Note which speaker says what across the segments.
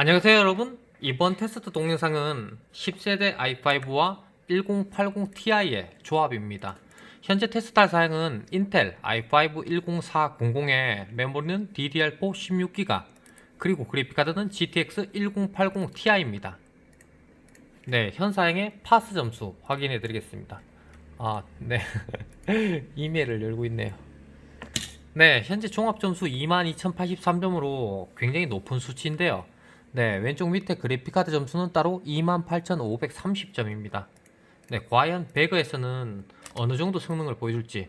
Speaker 1: 안녕하세요 여러분. 이번 테스트 동영상은 10세대 i5와 1080 Ti의 조합입니다. 현재 테스트할 사양은 인텔 i5 10400에 메모리는 DDR4 16GB 그리고 그래픽카드는 GTX 1080 Ti입니다. 네, 현 사양의 파스 점수 확인해 드리겠습니다. 아, 네. 이메일을 열고 있네요. 네, 현재 종합 점수 22,083점으로 굉장히 높은 수치인데요. 네, 왼쪽 밑에 그래픽카드 점수는 따로 28,530점입니다. 네, 과연 배그에서는 어느 정도 성능을 보여줄지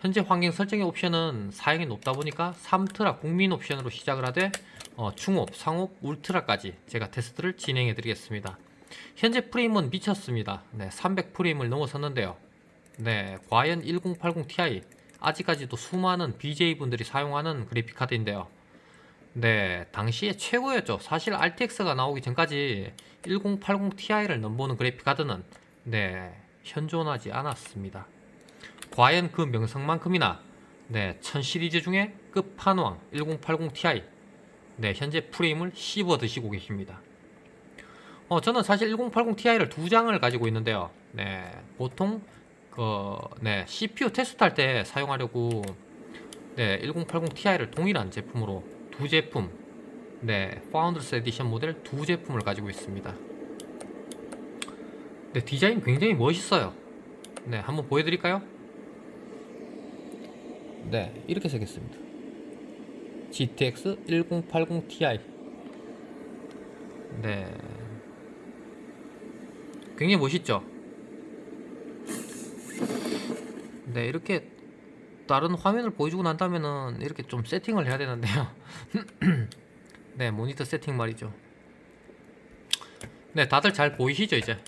Speaker 1: 현재 환경 설정의 옵션은 사양이 높다 보니까 3트라 국민 옵션으로 시작을 하되 어, 중옵, 상옵, 울트라까지 제가 테스트를 진행해 드리겠습니다. 현재 프레임은 미쳤습니다. 네, 300 프레임을 넘어섰는데요. 네, 과연 1080 Ti 아직까지도 수많은 BJ분들이 사용하는 그래픽카드인데요. 네, 당시에 최고였죠. 사실 RTX가 나오기 전까지 1080 Ti를 넘보는 그래픽 카드는 네, 현존하지 않았습니다. 과연 그 명성만큼이나 네, 1000 시리즈 중에 끝판왕 1080 Ti 네, 현재 프레임을 씹어 드시고 계십니다. 어, 저는 사실 1080 Ti를 두 장을 가지고 있는데요. 네, 보통 그, 네, CPU 테스트 할 때 사용하려고 네, 1080 Ti를 동일한 제품으로 두 제품, 네, 파운드스 에디션 모델 두 제품을 가지고 있습니다. 네, 디자인 굉장히 멋있어요. 네, 한번 보여드릴까요? 네, 이렇게 생겼습니다. GTX 1080 Ti. 네, 굉장히 멋있죠? 네, 이렇게 다른 화면을 보여주고 난 다음에는 이렇게 좀 세팅을 해야 되는데요. 네, 모니터 세팅 말이죠. 네, 다들 잘 보이시죠, 이제?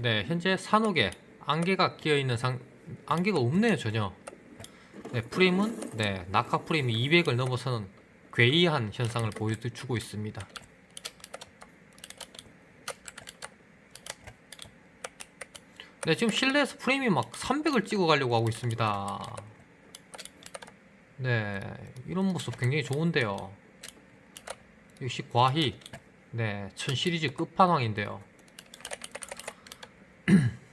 Speaker 1: 네, 현재 산옥에 안개가 끼어 있는 상, 안개가 없네요, 전혀. 네, 프레임은, 네, 낙하 프레임이 200을 넘어서는 괴이한 현상을 보여주고 있습니다. 네, 지금 실내에서 프레임이 막 300을 찍어 가려고 하고 있습니다. 네, 이런 모습 굉장히 좋은데요. 역시 과희, 네, 1000 시리즈 끝판왕인데요.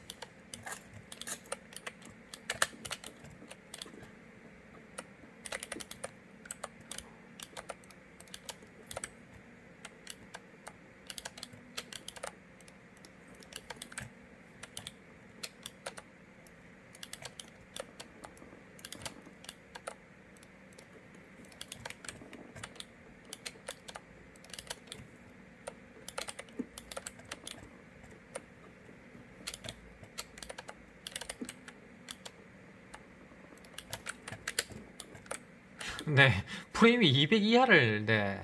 Speaker 1: 네, 프레임이 200 이하를, 네,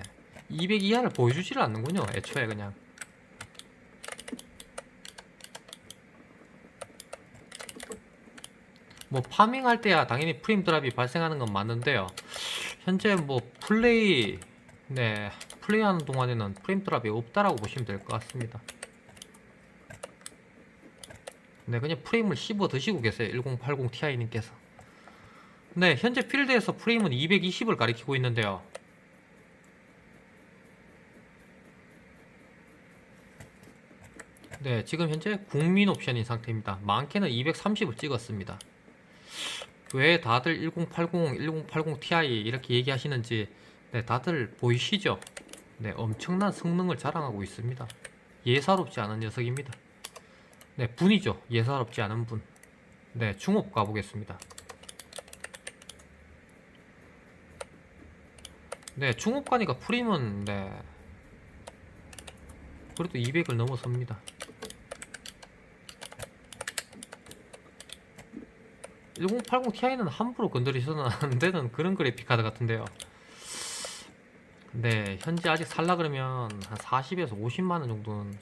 Speaker 1: 200 이하를 보여주지를 않는군요. 애초에 그냥. 뭐 파밍할 때야 당연히 프레임 드랍이 발생하는 건 맞는데요. 현재 뭐 플레이, 네, 플레이하는 동안에는 프레임 드랍이 없다라고 보시면 될 것 같습니다. 네, 그냥 프레임을 씹어 드시고 계세요. 1080 Ti님께서. 네, 현재 필드에서 프레임은 220을 가리키고 있는데요. 네, 지금 현재 국민 옵션인 상태입니다. 많게는 230을 찍었습니다. 왜 다들 1080, 1080 Ti 이렇게 얘기하시는지 네, 다들 보이시죠? 네, 엄청난 성능을 자랑하고 있습니다. 예사롭지 않은 녀석입니다. 네, 분이죠. 예사롭지 않은 분. 네, 중업 가보겠습니다. 네, 중업 가니까 프림은 네. 그래도 200을 넘어섭니다. 1080 Ti는 함부로 건드리셔는 안 되는 그런 그래픽 카드 같은데요. 네, 현재 아직 살라 그러면 한 40에서 50만 원 정도는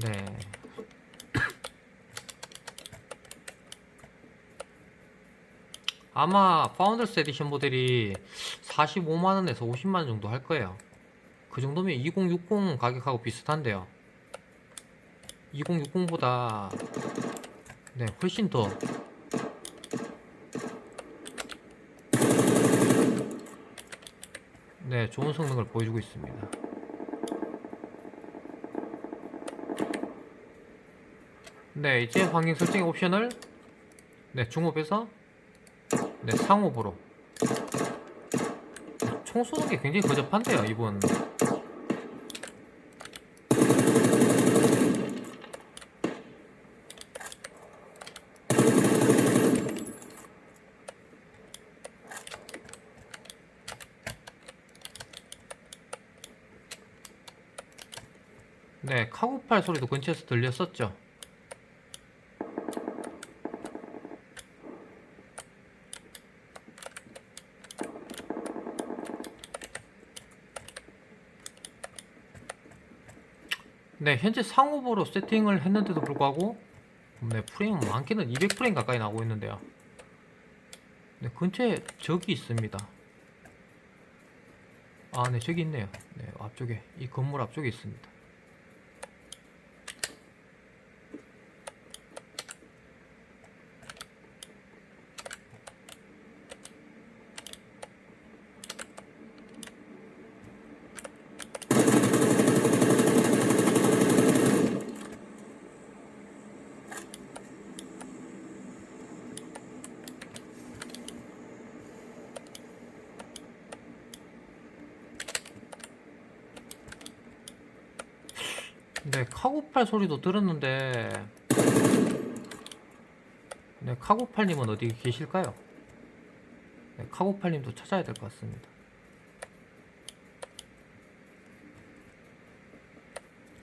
Speaker 1: 네. 아마 파운더스 에디션 모델이 45만원에서 50만원 정도 할 거예요. 그 정도면 2060 가격하고 비슷한데요. 2060보다 네 훨씬 더. 네, 좋은 성능을 보여주고 있습니다. 네, 이제 환경 설정의 옵션을 네, 중업에서 네, 상업으로 총 쏘는 게 굉장히 거접한데요, 이분. 네, 카고팔 소리도 근처에서 들렸었죠. 네, 현재 상업으로 세팅을 했는데도 불구하고 네, 프레임 많게는 200프레임 가까이 나오고 있는데요. 네, 근처에 적이 있습니다. 아, 네, 저기 있네요. 네, 앞쪽에 이 건물 앞쪽에 있습니다. 네, 카고팔 소리도 들었는데 네, 카고팔님은 어디 계실까요? 네, 카고팔님도 찾아야 될 것 같습니다.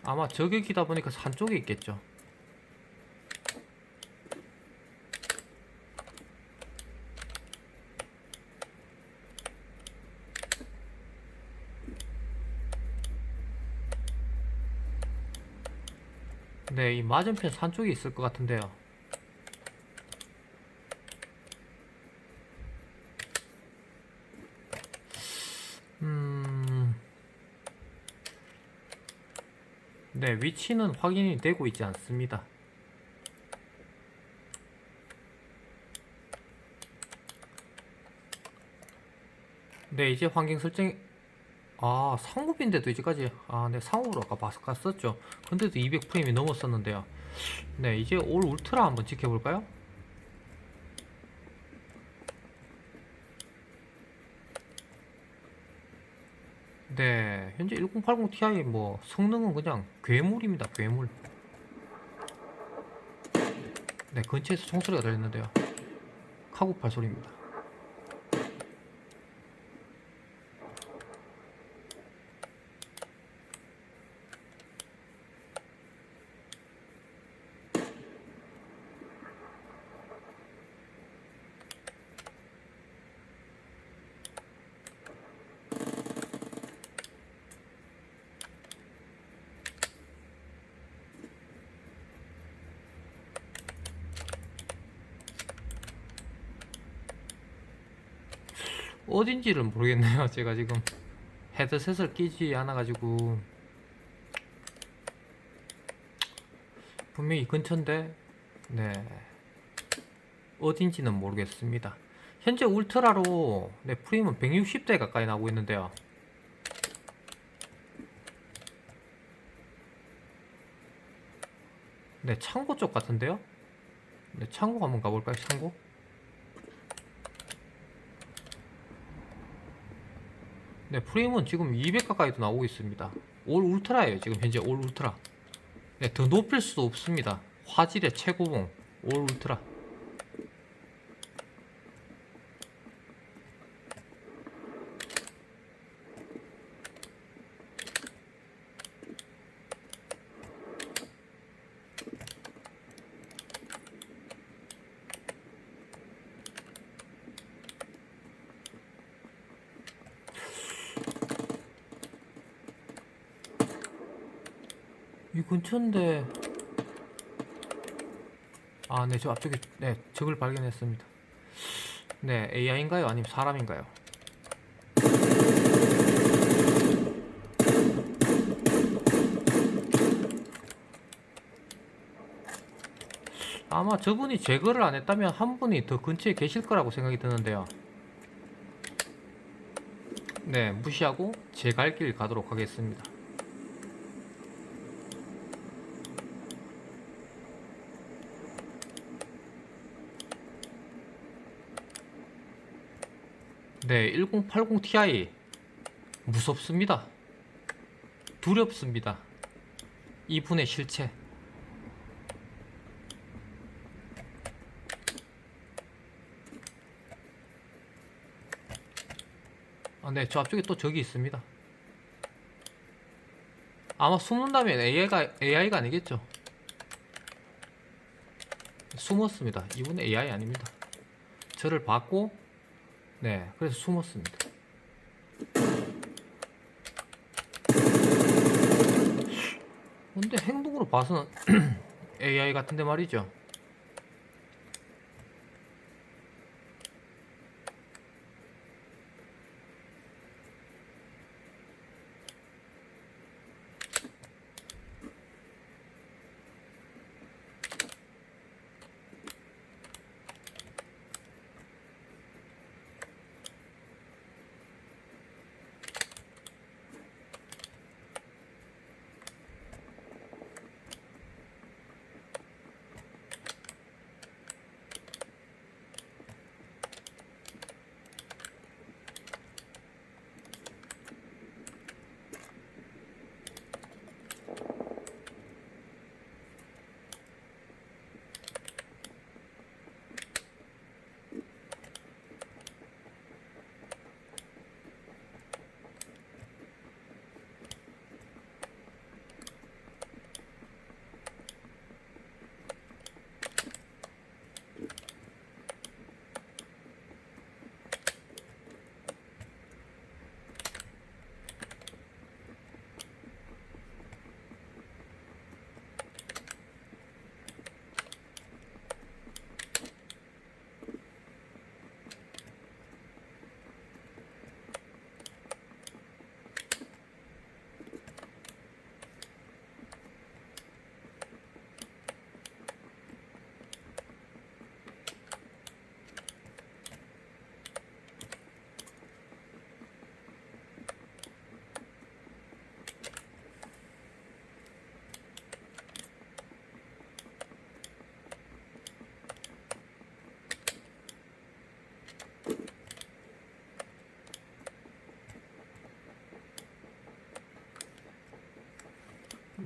Speaker 1: 아마 저격이다 보니까 산 쪽에 있겠죠. 네, 이 맞은편 산 쪽에 있을 것 같은데요. 음, 네, 위치는 확인이 되고 있지 않습니다. 네, 이제 환경 설정, 아, 상업인데도 이제까지, 아, 네, 상업으로 아까 봤, 갔었죠. 근데도 200프레임이 넘었었는데요. 네, 이제 올 울트라 한번 지켜볼까요? 네, 현재 1080 Ti 뭐 성능은 그냥 괴물입니다, 괴물. 네, 근처에서 총소리가 들렸는데요. 카고팔 소리입니다. 어딘지를 모르겠네요. 제가 지금 헤드셋을 끼지 않아 가지고 분명히 근처인데 네 어딘지는 모르겠습니다. 현재 울트라로 네, 프레임은 160대 가까이 나오고 있는데요. 네 창고 쪽 같은데요. 네 창고 한번 가볼까요? 창고? 네, 프레임은 지금 200 가까이도 나오고 있습니다. 올 울트라예요, 지금 현재 올 울트라. 네, 더 높일 수도 없습니다. 화질의 최고봉, 올 울트라. 이 근처인데 아, 네, 저 앞쪽에 네, 적을 발견했습니다. 네, AI인가요? 아니면 사람인가요? 아마 저분이 제거를 안 했다면 한 분이 더 근처에 계실 거라고 생각이 드는데요. 네, 무시하고 제 갈 길 가도록 하겠습니다. 네, 1080 Ti 무섭습니다. 두렵습니다. 이분의 실체. 아, 네, 저 앞쪽에 또 적이 있습니다. 아마 숨는다면 AI가, AI가 아니겠죠. 숨었습니다. 이분은 AI 아닙니다. 저를 봤고, 네, 그래서 숨었습니다. 근데 행동으로 봐서는 AI 같은데 말이죠.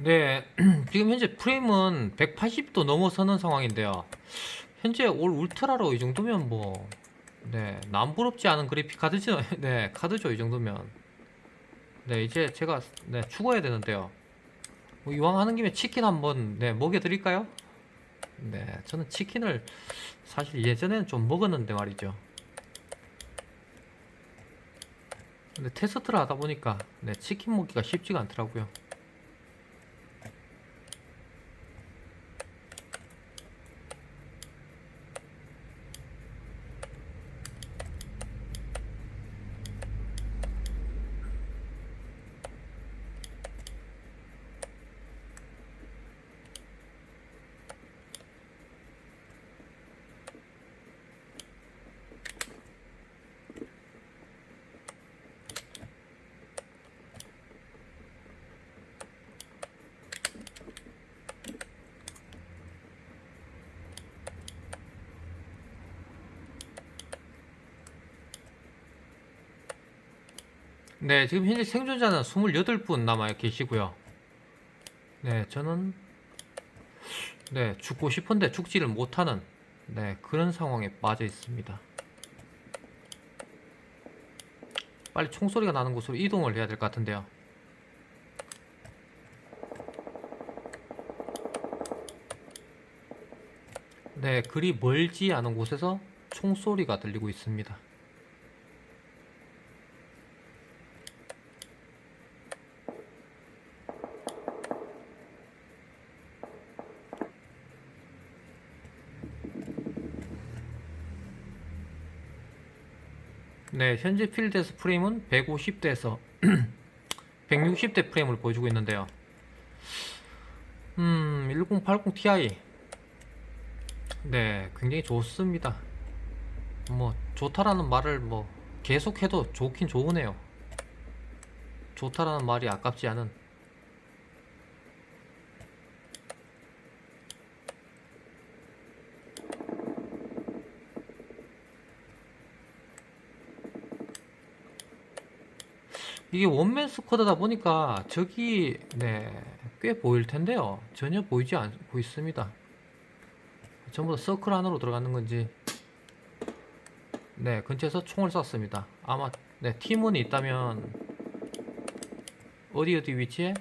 Speaker 1: 네, 지금 현재 프레임은 180도 넘어서는 상황인데요. 현재 올 울트라로 이 정도면 뭐, 네, 남부럽지 않은 그래픽 카드죠. 네, 카드죠. 이 정도면. 네, 이제 제가 네, 죽어야 되는데요. 뭐 이왕 하는 김에 치킨 한번 네, 먹여드릴까요? 네, 저는 치킨을 사실 예전에는 좀 먹었는데 말이죠. 근데 테스트를 하다 보니까 네, 치킨 먹기가 쉽지가 않더라고요. 네, 지금 현재 생존자는 28분 남아 계시고요. 네, 저는 네, 죽고 싶은데 죽지를 못하는 네, 그런 상황에 빠져 있습니다. 빨리 총소리가 나는 곳으로 이동을 해야 될 것 같은데요. 네, 그리 멀지 않은 곳에서 총소리가 들리고 있습니다. 네, 현재 필드에서 프레임은 150대에서 160대 프레임을 보여주고 있는데요. 음, 1080 Ti. 네, 굉장히 좋습니다. 뭐, 좋다라는 말을 뭐, 계속해도 좋긴 좋으네요. 좋다라는 말이 아깝지 않은. 이게 원맨 스쿼드다 보니까 적이 네, 꽤 보일 텐데요. 전혀 보이지 않고 있습니다. 전부 다 서클 안으로 들어가는 건지 네, 근처에서 총을 쐈습니다. 아마 네, 팀원이 있다면 어디 어디 위치에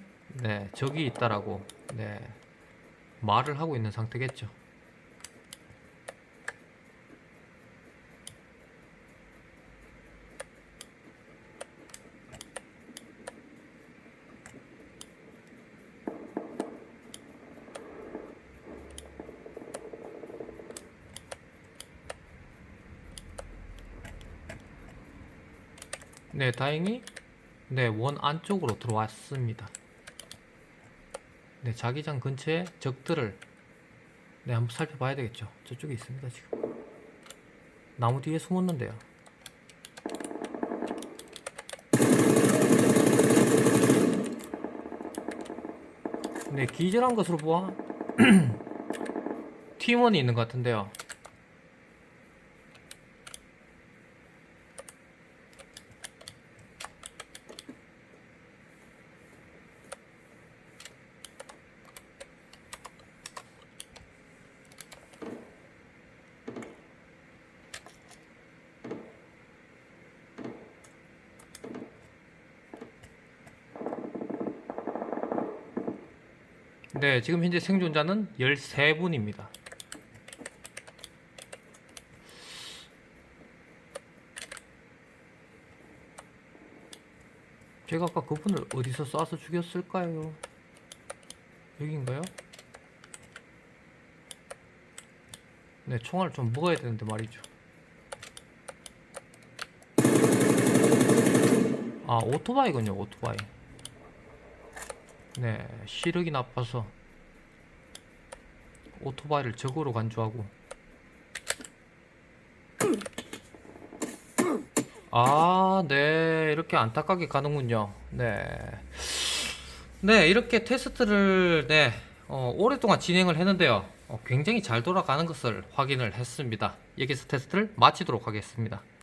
Speaker 1: 네, 적이 있다라고 네, 말을 하고 있는 상태겠죠. 네, 다행히 네, 원 안쪽으로 들어왔습니다. 네, 자기장 근처에 적들을 네, 한번 살펴봐야 되겠죠. 저쪽에 있습니다, 지금. 나무 뒤에 숨었는데요. 네, 기절한 것으로 보아 팀원이 있는 것 같은데요. 네, 지금 현재 생존자는 13분입니다. 제가 아까 그분을 어디서 쏴서 죽였을까요? 여기인가요? 네, 총알을 좀 먹어야 되는데 말이죠. 아, 오토바이군요, 오토바이. 네, 시력이 나빠서 오토바이를 적으로 간주하고 아, 네, 이렇게 안타깝게 가는군요. 네, 네, 이렇게 테스트를 네, 어, 오랫동안 진행을 했는데요. 어, 굉장히 잘 돌아가는 것을 확인을 했습니다. 여기서 테스트를 마치도록 하겠습니다.